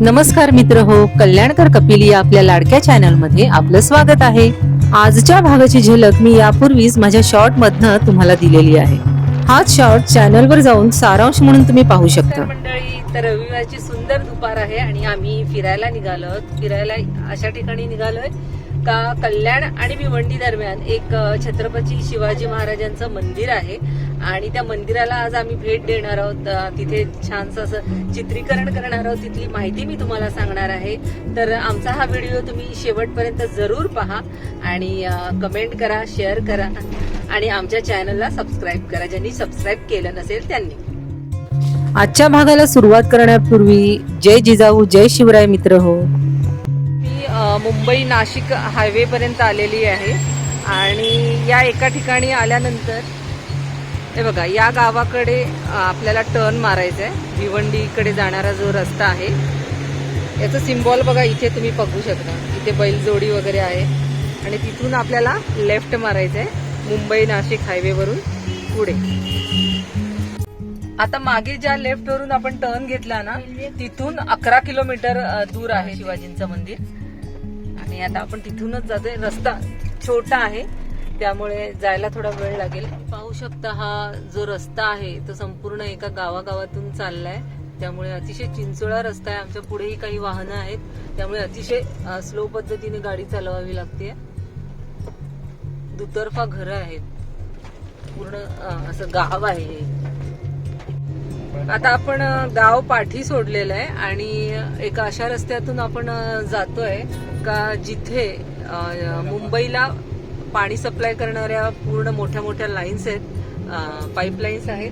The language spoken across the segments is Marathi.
नमस्कार मित्र हो कल्याणकर कपिली आपल्या लाडक्या चॅनलमध्ये आपलं स्वागत आहे. आजच्या भागाची झलक मी यापूर्वीच माझ्या शॉर्ट मधनं तुम्हाला दिलेली आहे. हाच शॉर्ट चॅनल वर जाऊन सारांश म्हणून तुम्ही पाहू शकता. तर मंडळी तर रविवारची सुंदर दुपार आहे आणि आम्ही फिरायला निघालो आहोत. फिरायला अशा ठिकाणी निघालोय का कल्याण आणि भिवंडी दरम्यान एक छत्रपती शिवाजी महाराजांचं मंदिर आहे. आणि त्या मंदिराला आज आम्ही भेट देणार आहोत. तिथे छानसं असं चित्रीकरण करणार आहोत. तिथली माहिती मी तुम्हाला सांगणार आहे. तर आमचा हा व्हिडिओ तुम्ही शेवटपर्यंत जरूर पहा आणि कमेंट करा शेअर करा आणि आमच्या चॅनलला सबस्क्राईब करा. ज्यांनी सबस्क्राईब केलं नसेल त्यांनी. आजच्या भागाला सुरुवात करण्यापूर्वी जय जिजाऊ जय शिवराय मित्र हो. मुंबई नाशिक हायवेपर्यंत आलेली आहे. आणि या एका ठिकाणी आल्यानंतर हे बघा या गावाकडे आपल्याला टर्न मारायचा आहे भिवंडीकडे जाणारा जो रस्ता आहे याचं सिम्बॉल बघा इथे तुम्ही बघू शकता. इथे बैलजोडी वगैरे आहे. आणि तिथून आपल्याला लेफ्ट मारायचं आहे मुंबई नाशिक हायवेवरून पुढे. आता मागे ज्या लेफ्ट वरून आपण टर्न घेतला ना तिथून अकरा किलोमीटर दूर आहे शिवाजींचं मंदिर. आणि आता आपण तिथूनच जातोय. रस्ता छोटा आहे त्यामुळे जायला थोडा वेळ लागेल. पाहू शकता हा जो रस्ता आहे तो संपूर्ण एका गावागावातून चाललाय. त्यामुळे अतिशय चिंचोळा रस्ता आहे. आमच्या पुढेही काही वाहनं आहेत. त्यामुळे अतिशय स्लो पद्धतीने गाडी चालवावी लागते. दुतर्फा घरं आहेत. पूर्ण असं गाव आहे हे. आता आपण गाव पाठी सोडलेलं आहे आणि एका अशा रस्त्यातून आपण जातोय का जिथे मुंबईला पाणी सप्लाय करणाऱ्या पूर्ण मोठ्या मोठ्या लाईन्स आहेत पाईपलाईन्स आहेत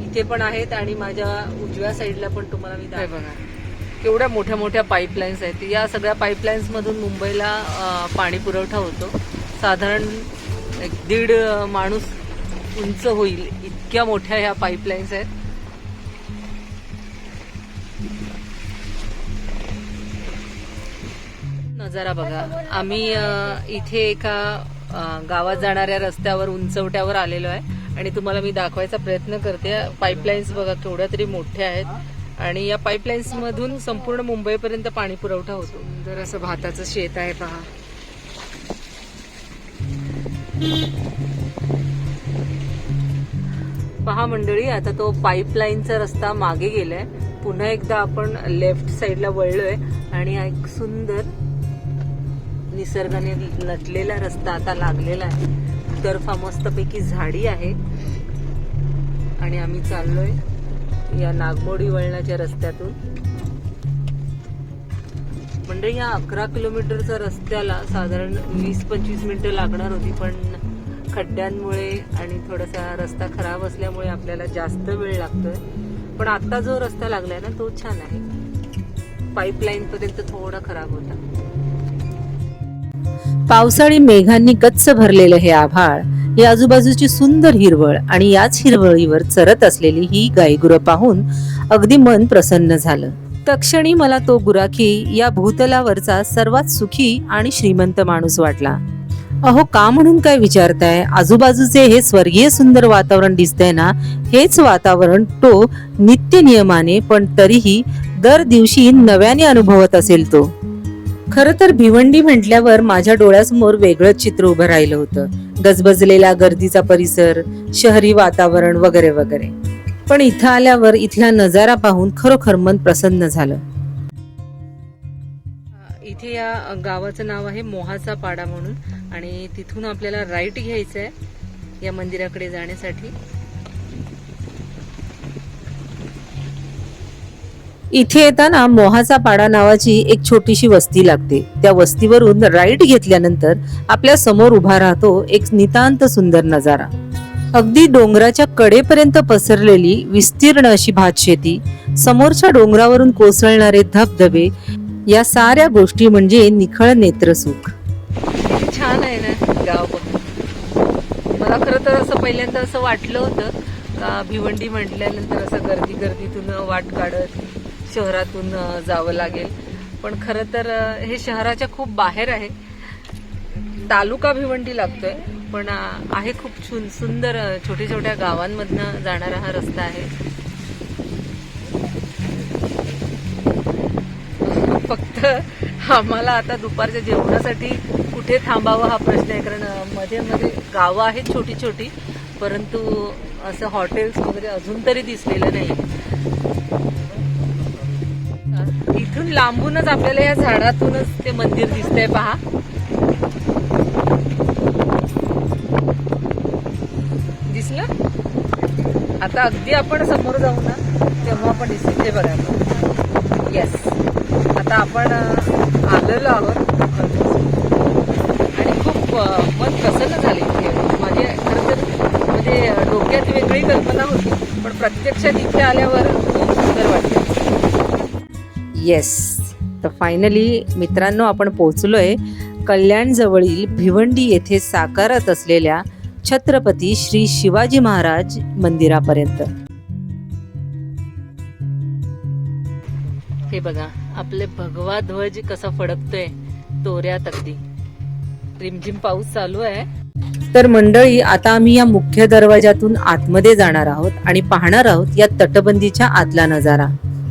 इथे पण आहेत आणि माझ्या उजव्या साईडला पण तुम्हाला मी दाखव- बघा. केवढ्या मोठ्या मोठ्या पाईपलाईन्स आहेत. या सगळ्या पाईपलाईन्स मधून मुंबईला पाणी पुरवठा होतो. साधारण एक दीड माणूस उंच होईल. इतक्या मोठ्या ह्या पाईपलाईन्स आहेत. नजारा बघा. आम्ही इथे एका गावात जाणाऱ्या रस्त्यावर उंचवट्यावर आलेलो आहे. आणि तुम्हाला मी दाखवायचा प्रयत्न करते. पाईपलाईन्स बघा केवढ्या तरी मोठ्या आहेत. आणि या पाईपलाईन्स मधून संपूर्ण मुंबईपर्यंत पाणी पुरवठा होतो. जर असं भाताचं शेत आहे पहा. पहा मंडळी आता तो पाईपलाईनचा रस्ता मागे गेलाय. पुन्हा एकदा आपण लेफ्ट साईडला वळलोय. आणि एक सुंदर निसर्गाने नटलेला रस्ता आता लागलेला आहे. तर्फा मस्तपैकी झाडी आहे. आणि आम्ही चाललोय या नागमोडी वळणाच्या रस्त्यातून. म्हणजे या अकरा किलोमीटरच्या रस्त्याला साधारण वीस पंचवीस मिनिटं लागणार होती पण खड्ड्यांमुळे आणि थोडासा रस्ता खराब असल्यामुळे आपल्याला जास्त वेळ लागतोय. पण आत्ता जो रस्ता लागलाय ना तो छान आहे. पाईपलाईन पर्यंत थोडा खराब होता. पावसाळी मेघांनी गच्च भरलेलं हे आभाळ ही आजूबाजूची सुंदर हिरवळ आणि याच हिरवळीवर चरत असलेली ही गायगुरं पाहून अगदी मन प्रसन्न झालं. तक्षणी मला तो गुराखी या भूतलावरचा सर्वात सुखी आणि श्रीमंत माणूस वाटला. अहो का म्हणून काय विचारताय? आजूबाजूचे हे स्वर्गीय सुंदर वातावरण दिसतंय ना? हेच वातावरण तो नित्य नियमाने पण तरीही दर दिवशी नव्याने अनुभवत असेल तो. खर तर भिवंडी म्हटल्यावर माझ्या डोळ्यासमोर वेगळंच चित्र उभं राहिलं होतं. गजबजलेला गर्दीचा परिसर शहरी वातावरण वगैरे वगैरे. पण इथं आल्यावर इथला नजारा पाहून खरोखर मन प्रसन्न झालं. इथे या गावाचं नाव आहे मोहाचा पाडा म्हणून आणि तिथून आपल्याला राईट घ्यायचं आहे या मंदिराकडे जाण्यासाठी. इथे येताना मोहाचा पाडा नावाची एक छोटीशी वस्ती लागते. त्या वस्तीवरून राईट घेतल्यानंतर आपल्यासमोर उभा राहतो एक नितांत सुंदर नजारा. अगदी डोंगराच्या कडेपर्यंत पसरलेली विस्तीर्ण अशी भातशेती समोरच्या डोंगरावरून कोसळणारे धबधबे या साऱ्या गोष्टी म्हणजे निखळ नेत्रसुख. छान आहे ना गाव मला खरं तर असं पहिल्यांदा असं वाटलं होतं. का भिवंडी म्हटल्यानंतर असं गर्दी गर्दीतून वाट काढत शहरातून जावं लागेल. पण खरं तर हे शहराच्या खूप बाहेर आहे. तालुका भिवंडी लागतोय पण आहे खूप छुन सुंदर छोट्या छोट्या गावांमधनं जाणारा हा रस्ता आहे. फक्त आम्हाला आता दुपारच्या जेवणासाठी कुठे थांबावं हा प्रश्न आहे कारण मध्ये मध्ये गावं आहेत छोटी छोटी परंतु असं हॉटेल्स वगैरे अजून तरी दिसलेलं नाही इथून लांबूनच आपल्याला या झाडातूनच ते मंदिर दिसतंय पहा. दिसलं? आता अगदी आपण समोर जाऊ ना तेव्हा आपण दिसेल ते बघा. येस आता आपण आलेलो आहोत. आणि खूप मन प्रसन्न झाले इथे. माझे खरं तर म्हणजे डोक्यात वेगळी कल्पना होती पण प्रत्यक्षात इथे आल्यावर खूप सुंदर वाटते येस तर फायनली मित्रांनो आपण पोहोचलोय कल्याण जवळील भिवंडी येथे साकारत असलेल्या छत्रपती श्री शिवाजी महाराज मंदिरापर्यंत. हे बघा आपले भगवा ध्वज कसा फडकतोय तोऱ्यात अगदी. रिमझिम पाऊस चालू आहे. तर मंडळी आता आम्ही या मुख्य दरवाजातून आतमध्ये जाणार आहोत आणि पाहणार आहोत या तटबंदीच्या आतला नजारा.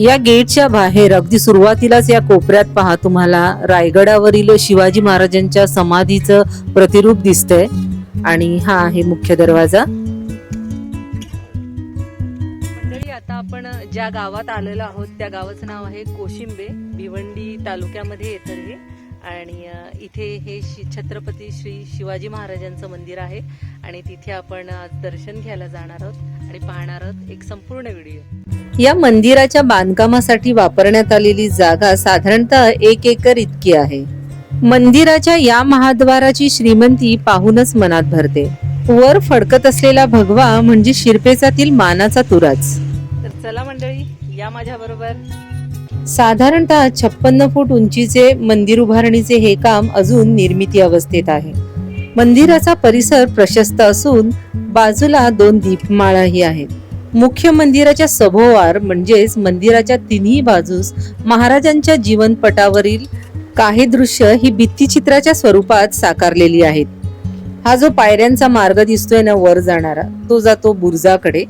या गेटच्या बाहेर अगदी सुरुवातीलाच या कोपऱ्यात पहा तुम्हाला रायगडावरील शिवाजी महाराजांच्या समाधीचं प्रतिरूप दिसतंय. आणि हा आहे मुख्य दरवाजा. मंडळी आता आपण ज्या गावात आलेलो आहोत त्या गावाचं नाव आहे कोशिंबे भिवंडी तालुक्यामध्ये येतं हे आणि इथे हे शि छत्रपती श्री शिवाजी महाराजांचं मंदिर आहे. आणि तिथे आपण आज दर्शन घ्यायला जाणार आहोत. आणि पाहणार एक संपूर्ण व्हिडिओ. या मंदिराच्या बांधकामासाठी वापरण्यात आलेली जागा साधारणतः एक एकर इतकी आहे. मंदिराच्या या महाद्वाराची श्रीमंती पाहूनच मनात भरते. वर फडकत असलेला भगवा म्हणजे शिरपेचातील मानाचा तुराच. तर चला मंडळी या माझ्या बरोबर साधारणतः छप्पन्न फूट उंचीचे मंदिर उभारणीचे हे काम अजून निर्मिती अवस्थेत आहे. मंदिराचा परिसर प्रशस्त असून बाजूला दोन दीपमाळाही आहेत. मुख्य मंदिराच्या सभोवार म्हणजेच मंदिराच्या तिन्ही बाजूस महाराजांच्या जीवनपटावरील काही दृश्य ही भित्तिचित्राच्या स्वरूपात साकारलेली आहेत. हा जो पायऱ्यांचा मार्ग दिसतोय ना वर जाणारा तो जातो बुर्जाकडे.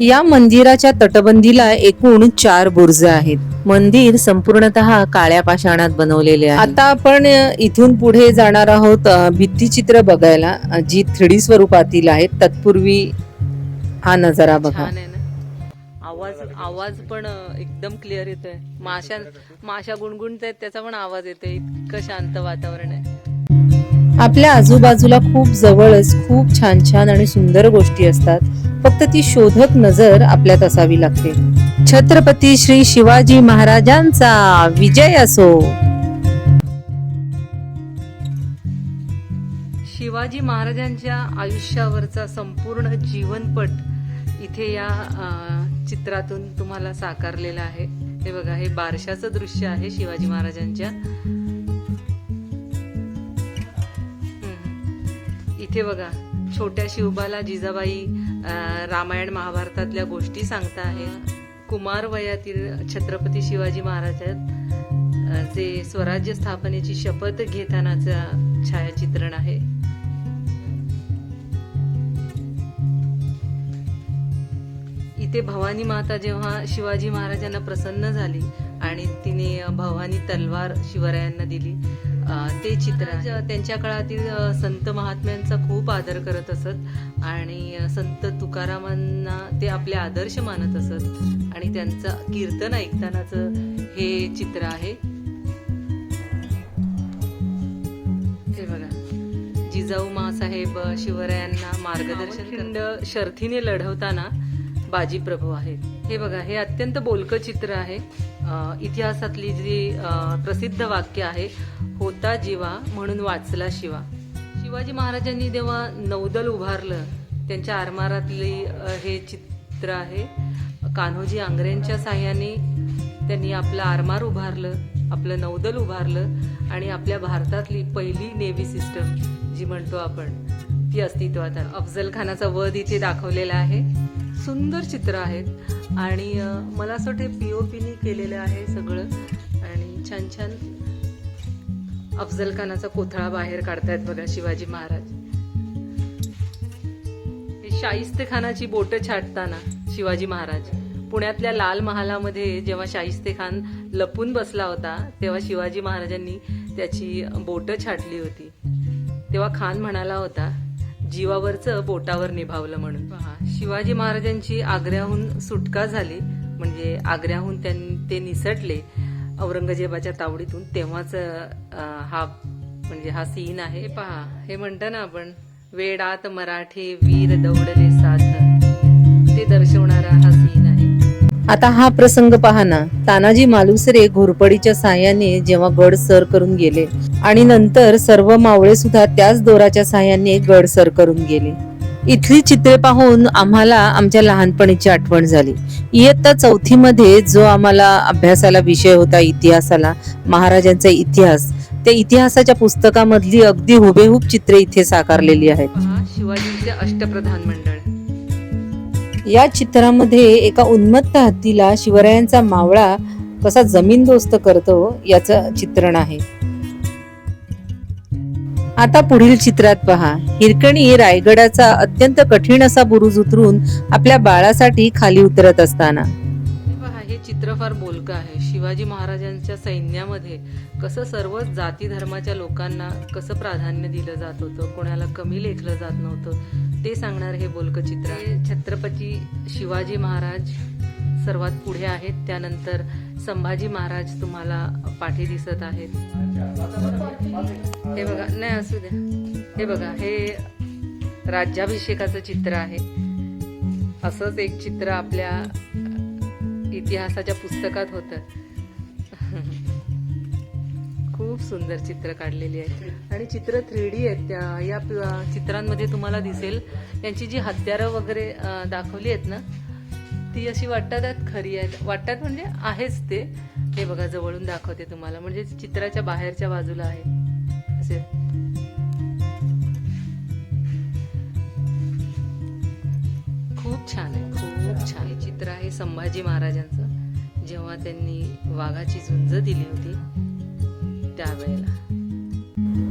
या मंदिराच्या तटबंदीला एकूण चार बुर्ज आहेत. मंदिर संपूर्णतः काळ्या पाषाणात बनवलेले आहे. आता आपण इथून पुढे जाणार आहोत भित्तिचित्र बघायला. जी थ्री स्वरूपातील आहेत तत्पूर्वी हा नजारा बघा. आवाज आवाज पण एकदम क्लिअर येतोय. माशा माशा गुणगुणत आहेत त्याचा पण आवाज येतोय. इतकं शांत वातावरण आहे. आपल्या आजूबाजूला खूप जवळच खूप छान छान आणि सुंदर गोष्टी असतात. फक्त ती शोधक नजर आपल्यात असावी लागते. छत्रपती श्री शिवाजी महाराजांचा विजय असो. शिवाजी महाराजांच्या आयुष्यावरचा संपूर्ण जीवनपट इथे या चित्रातून तुम्हाला साकारलेला आहे. हे बघा हे बारशाचं दृश्य आहे शिवाजी महाराजांच्या. इथे बघा छोट्या शिवबाला जिजाबाई रामायण महाभारतातल्या गोष्टी सांगता आहे. कुमार वयातील छत्रपती शिवाजी महाराज जे स्वराज्य स्थापनेची शपथ घेतानाचं छायाचित्रण आहे. इथे भवानी माता जेव्हा शिवाजी महाराजांना प्रसन्न झाली आणि तिने भवानी तलवार शिवरायांना दिली ते चित्र त्यांच्या काळातील संत महात्म्यांचा खूप आदर करत असत आणि संत तुकारामांना ते आपले आदर्श मानत असत. आणि त्यांचं कीर्तन ऐकतानाचं हे चित्र आहे. हे बघा. जिजाऊ मासाहेब शिवरायांना मार्गदर्शन खंड शर्थीने लढवताना बाजीप्रभू आहेत. हे बघा हे अत्यंत बोलकं चित्र आहे. इतिहासातली जी प्रसिद्ध वाक्य आहे होता जीवा म्हणून वाचला शिवा. शिवाजी महाराजांनी जेव्हा नौदल उभारलं त्यांच्या आरमारातली हे चित्र आहे कान्होजी आंग्रेंच्या साह्याने त्यांनी आपलं आरमार उभारलं आपलं नौदल उभारलं आणि आपल्या भारतातली पहिली नेव्ही सिस्टम जी म्हणतो आपण ती अस्तित्वात अफजल खानाचा वध इथे दाखवलेला आहे. सुंदर चित्र आहेत. आणि मला असं वाटतं पीनी केलेलं आहे सगळं. आणि छान छान अफजल खानाचा कोथळा बाहेर काढतायत बघा शिवाजी महाराज. हे शाहिस्ते खानाची छाटताना शिवाजी महाराज. पुण्यातल्या लाल महालामध्ये जेव्हा शाहिस्ते खान लपून बसला होता तेव्हा शिवाजी महाराजांनी त्याची बोटं छाटली होती. तेव्हा खान म्हणाला होता जीवावरचं बोटावर निभावलं म्हणून. पहा शिवाजी महाराजांची आग्र्याहून सुटका झाली म्हणजे आग्र्याहून त्यांनी ते निसटले औरंगजेबाच्या तावडीतून तेव्हाच हा म्हणजे हा सीन आहे. पहा हे म्हणतो ना आपण वेडात मराठे वीर दौडले साथ. ते दर्शवणारा हा सीन आता हा प्रसंग पहा ना. तानाजी मालुसरे घोरपडीच्या साह्याने जेव्हा गड सर करून गेले आणि नंतर सर्व मावळे सुद्धा त्याच दोराच्या साह्याने गड सर करून गेले. इथली चित्रे पाहून आम्हाला आमच्या लहानपणीची आठवण झाली. इयत्ता चौथी मध्ये जो आम्हाला अभ्यासाला विषय होता इतिहासाला महाराजांचा इतिहास त्या इतिहासाच्या पुस्तकामधली अगदी हुबेहूब चित्रे इथे साकारलेली आहेत. शिवाजींचे अष्टप्रधान मंडळ. या चित्रामध्ये एका उन्मत्त हत्तीला शिवरायांचा मावळा कसा जमीनदोस्त करतो याचं चित्रण आहे. आता पुढील चित्रात पहा. हिरकणी रायगडाचा अत्यंत कठीण असा बुरुज उतरून आपल्या बाळासाठी खाली उतरत असताना. हे चित्र फार बोलकं आहे. शिवाजी महाराजांच्या सैन्यामध्ये कसं सर्व जाती धर्माच्या लोकांना कसं प्राधान्य दिलं जात होतं कोणाला कमी लेखलं जात नव्हतं ते सांगणार हे बोलकं चित्र छत्रपती शिवाजी महाराज सर्वात पुढे आहेत. त्यानंतर संभाजी महाराज तुम्हाला पाठी दिसत आहेत. हे बघा नाही असू द्या हे बघा हे राज्याभिषेकाचं चित्र आहे. असंच एक चित्र आपल्या इतिहासाच्या पुस्तकात होतं. खूप सुंदर चित्र काढलेली आहेत आणि चित्र थ्री डी आहेत त्या. या चित्रांमध्ये तुम्हाला दिसेल त्यांची जी हत्यारं वगैरे दाखवली आहेत ना ती अशी वाटतात खरी आहेत. वाटतात म्हणजे आहेच ते. हे बघा जवळून दाखवते तुम्हाला. म्हणजे चित्राच्या बाहेरच्या बाजूला आहे. असे. खूप छान आहे. खूप छान हे चित्र आहे संभाजी महाराजांचं. जेव्हा त्यांनी वाघाची झुंज दिली होती त्यावेळेला.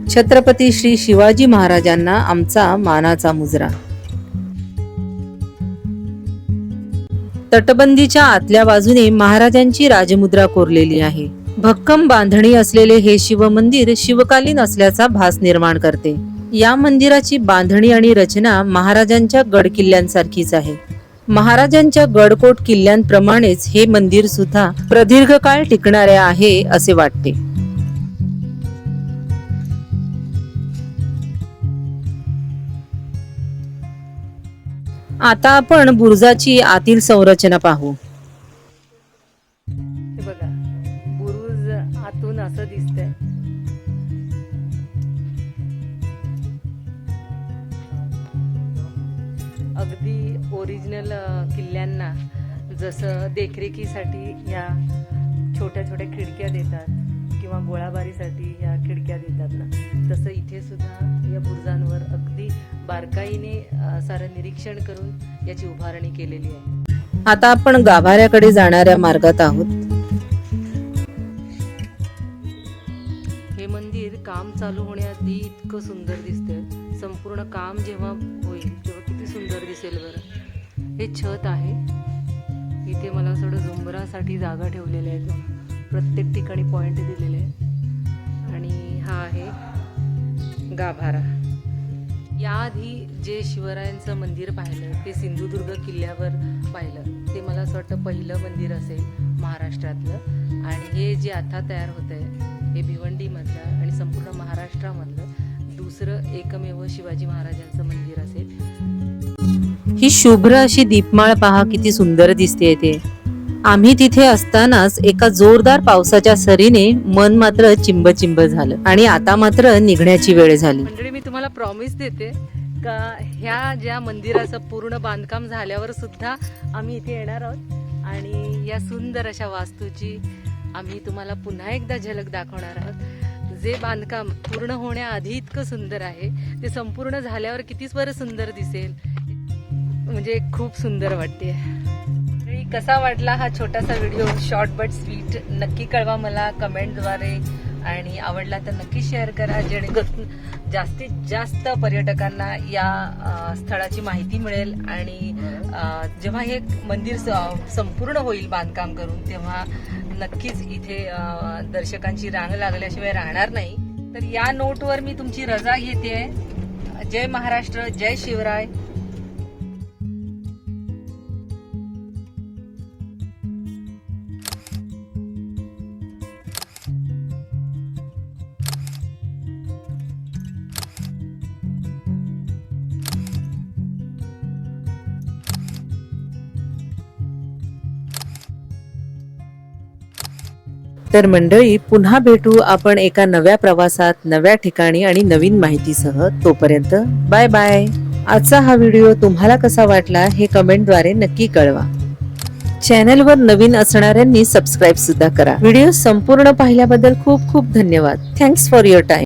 छत्रपती श्री शिवाजी महाराजांना आमचा मानाचा मुजरा. तटबंदीच्या आतल्या बाजूने महाराजांची राजमुद्रा कोरलेली आहे. भक्कम बांधणी असलेले हे शिवमंदिर शिवकालीन असल्याचा भास निर्माण करते. या मंदिराची बांधणी आणि रचना महाराजांच्या गड किल्ल्यांसारखीच आहे. महाराजांच्या गडकोट किल्ल्यांप्रमाणेच हे मंदिर सुद्धा प्रदीर्घ काळ टिकणारे आहे असे वाटते. आता आपण बुरुजाची आतील संरचना पाहू. बारकाईने सारं निरीक्षण करून याची उभारणी केलेली आहे. आता आपण गाभाऱ्याकडे जाणाऱ्या मार्गात आहोत. हे मंदिर काम चालू होण्याआधी इतकं सुंदर दिसतंय. संपूर्ण काम जेव्हा होईल तेव्हा किती सुंदर दिसेल बरं. हे छत आहे. इथे मला वाटतं झुंबरासाठी जागा ठेवलेल्या आहेत. प्रत्येक ठिकाणी पॉइंट दिलेले आहेत. आणि हा आहे गाभारा. याआधी जे शिवरायांचं मंदिर पाहिलं ते सिंधुदुर्ग किल्ल्यावर पाहिलं ते मला असं वाटतं पहिलं मंदिर असेल महाराष्ट्रातलं. आणि हे जे आता तयार होत आहे हे भिवंडीमधलं आणि संपूर्ण महाराष्ट्रामधलं दुसरं एकमेव शिवाजी महाराजांचं मंदिर असेल. ही शुभ्र अशी दीपमाळ पहा किती सुंदर दिसते ते. आम्ही तिथे असतानाच एका जोरदार पावसाच्या सरीने मन मात्र चिंब चिंब झालं आणि आता मात्र निघण्याची वेळ झाली. म्हणजे मी तुम्हाला प्रॉमिस देते का ह्या ज्या मंदिराचं पूर्ण बांधकाम झाल्यावर सुद्धा आम्ही इथे येणार आहोत आणि या सुंदर अशा वास्तूची आम्ही तुम्हाला पुन्हा एकदा झलक दाखवणार आहोत. जे बांधकाम पूर्ण होण्याआधी इतकं सुंदर आहे ते संपूर्ण झाल्यावर कितीच बरं सुंदर दिसेल. म्हणजे खूप सुंदर वाटते. कसा वाटला हा छोटासा व्हिडिओ शॉर्ट बट स्वीट नक्की कळवा मला कमेंटद्वारे. आणि आवडला तर नक्की शेअर करा जेणेकरून जास्तीत जास्त पर्यटकांना या स्थळाची माहिती मिळेल. आणि जेव्हा हे मंदिर स- संपूर्ण होईल बांधकाम करून तेव्हा नक्कीच इथे दर्शकांची रांग लागल्याशिवाय राहणार नाही. तर या नोटवर मी तुमची रजा घेते जय महाराष्ट्र जय शिवराय. तर मंडळी पुन्हा भेटू आपण एका नव्या प्रवासात नव्या ठिकाणी आणि नवीन माहितीसह. तोपर्यंत बाय बाय. आजचा हा व्हिडिओ तुम्हाला कसा वाटला हे कमेंटद्वारे नक्की कळवा. चॅनलवर नवीन असणाऱ्यांनी सबस्क्राईब सुद्धा करा. व्हिडिओ संपूर्ण पाहिल्याबद्दल खूप खूप धन्यवाद. Thanks for your time